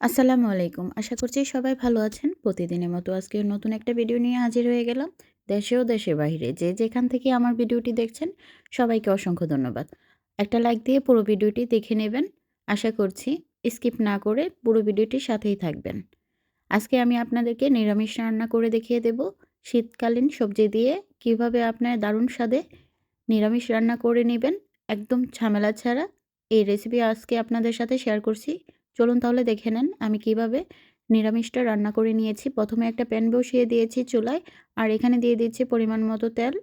আসসালামু আলাইকুম। আশা করছি সবাই ভালো আছেন। প্রতিদিনের মতো আজকে নতুন একটা ভিডিও নিয়ে হাজির হয়ে গেলাম। দেশে দেশের বাইরে যে যেখান থেকে আমার ভিডিওটি দেখছেন, সবাইকে অসংখ্য ধন্যবাদ। একটা লাইক দিয়ে পুরো ভিডিওটি দেখে নেবেন। আশা করছি স্কিপ না করে পুরো ভিডিওটির সাথেই থাকবেন। আজকে আমি আপনাদেরকে নিরামিষ রান্না করে দেখিয়ে দেব। শীতকালীন সবজি দিয়ে কীভাবে আপনার দারুণ স্বাদে নিরামিষ রান্না করে নেবেন, একদম ঝামেলা ছাড়া। এই রেসিপি আজকে আপনাদের সাথে শেয়ার করছি। চলুন তাহলে দেখে নেন আমি কীভাবে নিরামিষটা রান্না করে নিয়েছি। প্রথমে একটা প্যান বসিয়ে দিয়েছি চুলায়, আর এখানে দিয়ে দিচ্ছি পরিমাণ মতো তেল।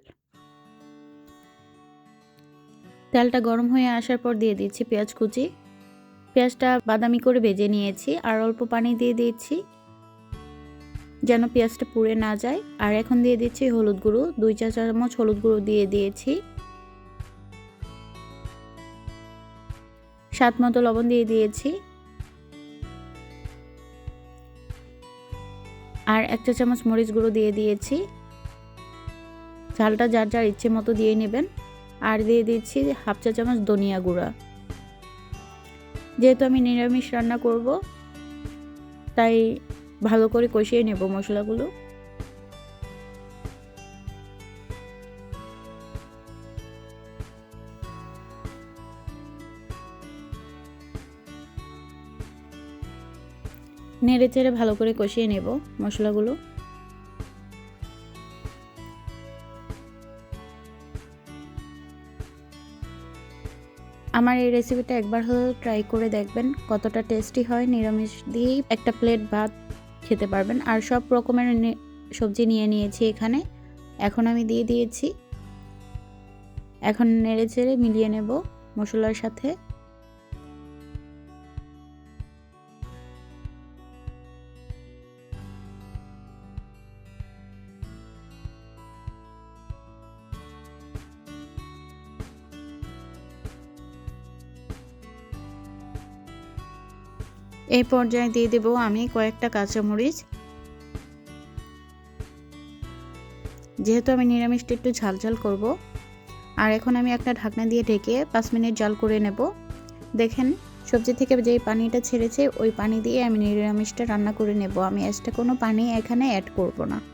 তেলটা গরম হয়ে আসার পর দিয়ে দিচ্ছি পেঁয়াজ কুচি। পেঁয়াজটা বাদামি করে ভেজে নিয়েছি, আর অল্প পানি দিয়ে দিচ্ছি যেন পেঁয়াজটা পুড়ে না যায়। আর এখন দিয়ে দিচ্ছি হলুদ গুঁড়ো, দুই চা চামচ হলুদ গুঁড়ো দিয়ে দিয়েছি। স্বাদ মতো লবণ দিয়ে দিয়েছি। আর এক চা চামচ মরিচ গুঁড়ো দিয়ে দিয়েছি। ঝালটা যার যার ইচ্ছে মতো দিয়ে নেবেন। আর দিয়ে দিচ্ছি হাফ চা চামচ ধনিয়া গুঁড়া। যেহেতু আমি নিরামিষ রান্না করব, তাই ভালো করে কষিয়ে নেব মশলাগুলো। নেড়ে চেড়ে ভালো করে কষিয়ে নেব মশলাগুলো। আমার এই রেসিপিটা একবার হলেও ট্রাই করে দেখবেন, কতটা টেস্টি হয়। নিরামিষ দিয়েই একটা প্লেট ভাত খেতে পারবেন। আর সব রকমের সবজি নিয়ে নিয়েছি এখানে। এখন আমি দিয়ে দিয়েছি। এখন নেড়ে চেড়ে মিলিয়ে নেব মশলার সাথে। এই পর্যায়ে দিয়ে দেব আমি কয়েকটা কাঁচামরিচ। যেহেতু আমি নিরামিষটা একটু ঝালঝাল ঝাল করব, আর এখন আমি একটা ঢাকনা দিয়ে ঢেকে পাঁচ মিনিট জাল করে নেব। দেখেন, সবজি থেকে যেই পানিটা ছেড়েছে, ওই পানি দিয়ে আমি নিরামিষটা রান্না করে নেব। আমি এক্সট্রা কোনো পানি এখানে অ্যাড করব না।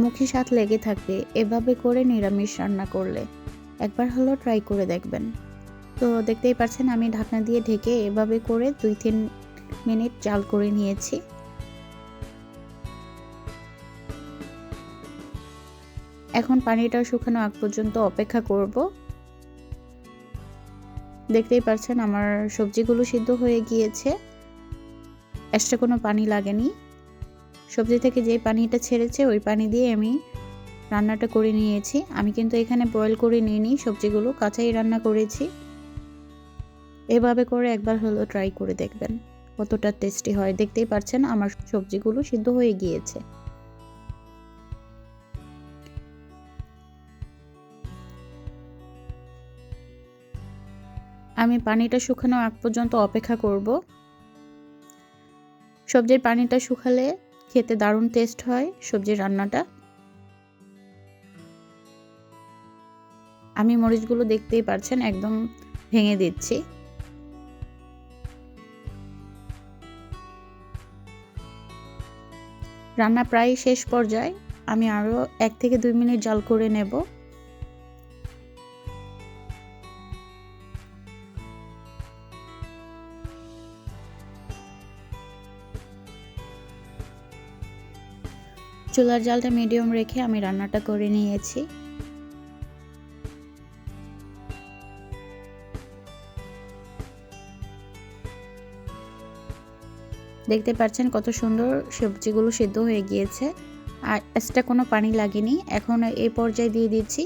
মুখে স্বাদ লেগে থাকবে এভাবে করে নিরামিষ রান্না করলে। একবার হলো ট্রাই করে দেখবেন। তো দেখতেই পাচ্ছেন, আমি ঢাকনা দিয়ে ঢেকে এভাবে করে দুই তিন মিনিট জাল করে নিয়েছি। এখন পানিটা শুকানো আগ পর্যন্ত অপেক্ষা করব। দেখতেই পাচ্ছেন, আমার সবজিগুলো সিদ্ধ হয়ে গিয়েছে। এক্সট্রা কোনো পানি লাগেনি। সবজি থেকে যে পানিটা ছেড়েছে, ওই পানি দিয়ে আমি রান্নাটা করে নিয়েছি। আমি কিন্তু এখানে বয়েল করে নিইনি সবজিগুলো, কাঁচাই রান্না করেছি। এভাবে করে একবার হলো ট্রাই করে দেখবেন, কতটা টেস্টি হয়। দেখতেই পাচ্ছেন আমার সবজিগুলো সিদ্ধ হয়ে গিয়েছে। আমি পানিটা শুকানো আগ পর্যন্ত অপেক্ষা করব। সবজির পানিটা শুকালে খেতে দারুণ টেস্ট হয় সবজির রান্নাটা। আমি মরিচগুলো দেখতেই পারছেন, একদম ভেঙে দিচ্ছি। রান্না প্রায় শেষ পর্যায়ে, আমি আরও এক থেকে দুই মিনিট জাল করে নেব। চুলার জালটা মিডিয়াম রেখে আমি রান্নাটা করে নিয়েছি। দেখতে পাচ্ছেন কত সুন্দর সবজিগুলো সিদ্ধ হয়ে গিয়েছে। আর এক্সট্রা কোনো পানি লাগেনি। এখন এই পর্যায়ে দিয়ে দিচ্ছি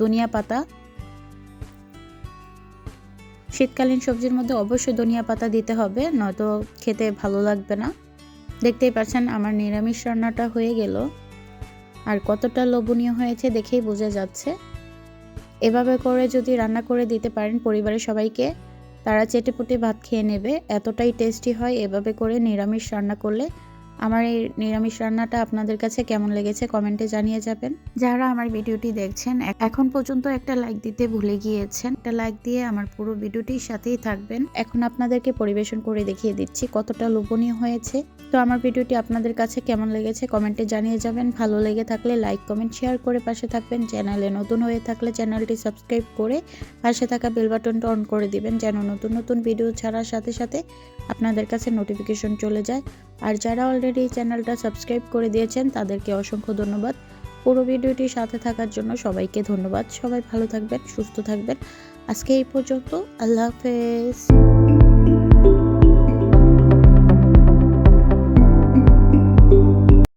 ধনিয়া পাতা। শীতকালীন সবজির মধ্যে অবশ্যই ধনিয়া পাতা দিতে হবে, নয়তো খেতে ভালো লাগবে না। দেখতেই পাচ্ছেন আমার নিরামিষ রান্নাটা হয়ে গেল। আর কতটা লোভনীয় হয়েছে দেখেই বোঝা যাচ্ছে। এভাবে করে যদি রান্না করে দিতে পারেন পরিবারের সবাইকে, তারা চেটেপুটে ভাত খেয়ে নেবে, এতটাই টেস্টি হয় এভাবে করে নিরামিষ রান্না করলে। আমার এই নিরামিষ রান্নাটা আপনাদের কাছে কেমন লেগেছে কমেন্টে জানিয়ে যাবেন। যারা আমার ভিডিওটি দেখছেন এখন পর্যন্ত একটা লাইক দিতে ভুলে গিয়েছেন, একটা লাইক দিয়ে আমার পুরো ভিডিওটির সাথেই থাকবেন। এখন আপনাদেরকে পরিবেশন করে দেখিয়ে দিচ্ছি কতটা লোভনীয় হয়েছে। তো আমার ভিডিওটি আপনাদের কাছে কেমন লেগেছে কমেন্টে জানিয়ে যাবেন। ভালো লেগে থাকলে লাইক কমেন্ট শেয়ার করে পাশে থাকবেন। চ্যানেলে নতুন হয়ে থাকলে চ্যানেলটি সাবস্ক্রাইব করে পাশে থাকা বেল বাটনটা অন করে দিবেন, যেন নতুন নতুন ভিডিও ছাড়ার সাথে সাথে আপনাদের কাছে নোটিফিকেশন চলে যায়। আর যারা অলরেডি চ্যানেলটা সাবস্ক্রাইব করে দিয়েছেন, তাদেরকে অসংখ্য ধন্যবাদ। পুরো ভিডিওটি সাথে থাকার জন্য সবাইকে ধন্যবাদ। সবাই ভালো থাকবেন, সুস্থ থাকবেন। আজকে এই পর্যন্ত, আল্লাহ হাফেজ।